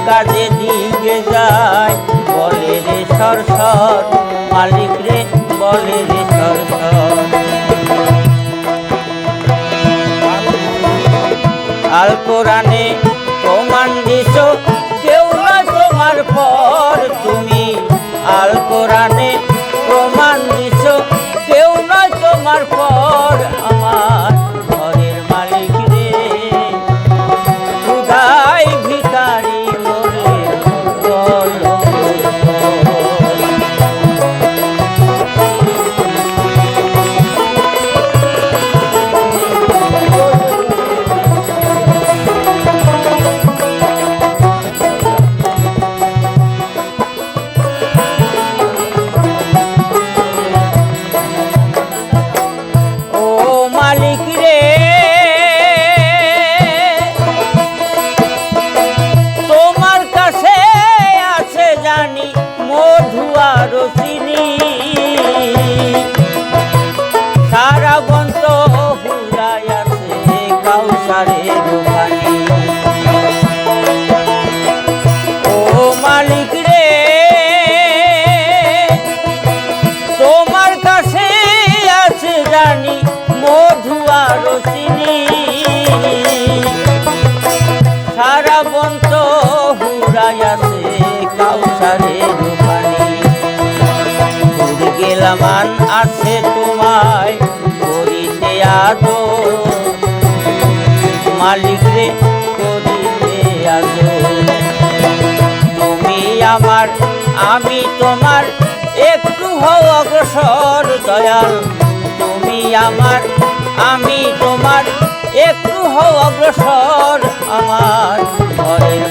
অভাগা যেদিকে যায়। বলে রে সর সর মালিক রে, বলে রে সর আল কোরআনে প্রমাণ দিছ, কেউ না তোমার পর। তুমি আল কোরআনে প্রমাণ দিছ, কেউ না তোমার পর। আছে জানি মধু আর চিনি সারা বন্ত হুরাই কাউসারে দূর গেলামান আছে তোমায় করিতে আদো মালিক রে, করিতে আদো তুমি আমার, আমি তোমার, একটু হও অগ্রসর দয়াল। তুমি আমার আমি তোমার একটু হও অগ্রসর আমার ঘরের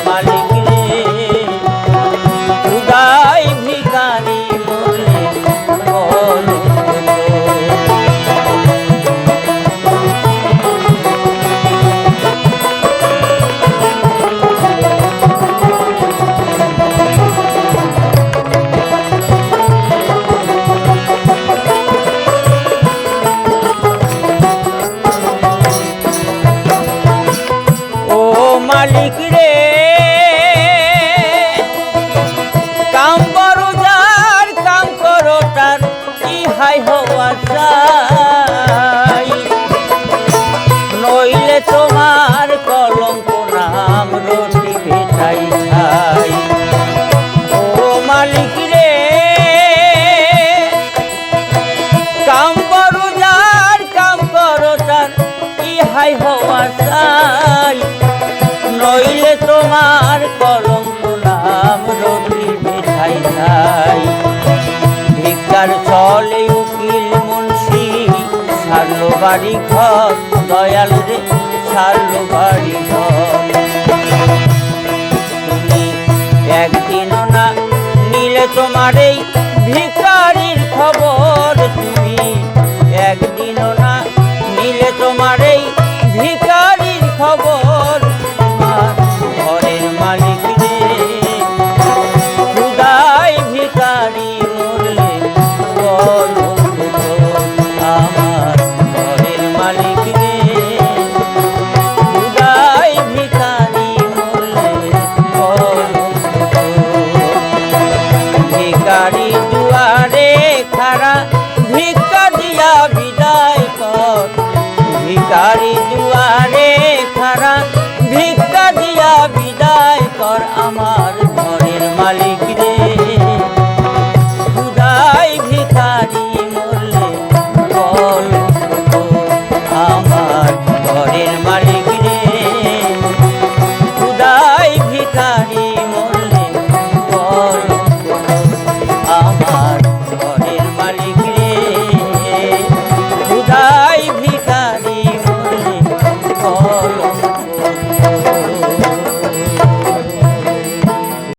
মালিক রে। কাম করো যার কাম করো তার ইহাই হওয়া চাই। মিঠাই নাই ভিক্ষার চলে উকিল মুন্সি, সারলো বাড়ি ঘর, দয়াল রে সারলো বাড়ি ঘর। তুমি না নিলে তোমার এই ভিকারির খবর। তুমি একদিনও না নিলে তোমার ভিকারি দুয়ারে খারা, ভিক্ষা দিয়া বিদায় কর। ভিকারি দুয়ারে খারা, ভিক্ষা দিয়া বিদায় কর। আমার ঘরের মালিক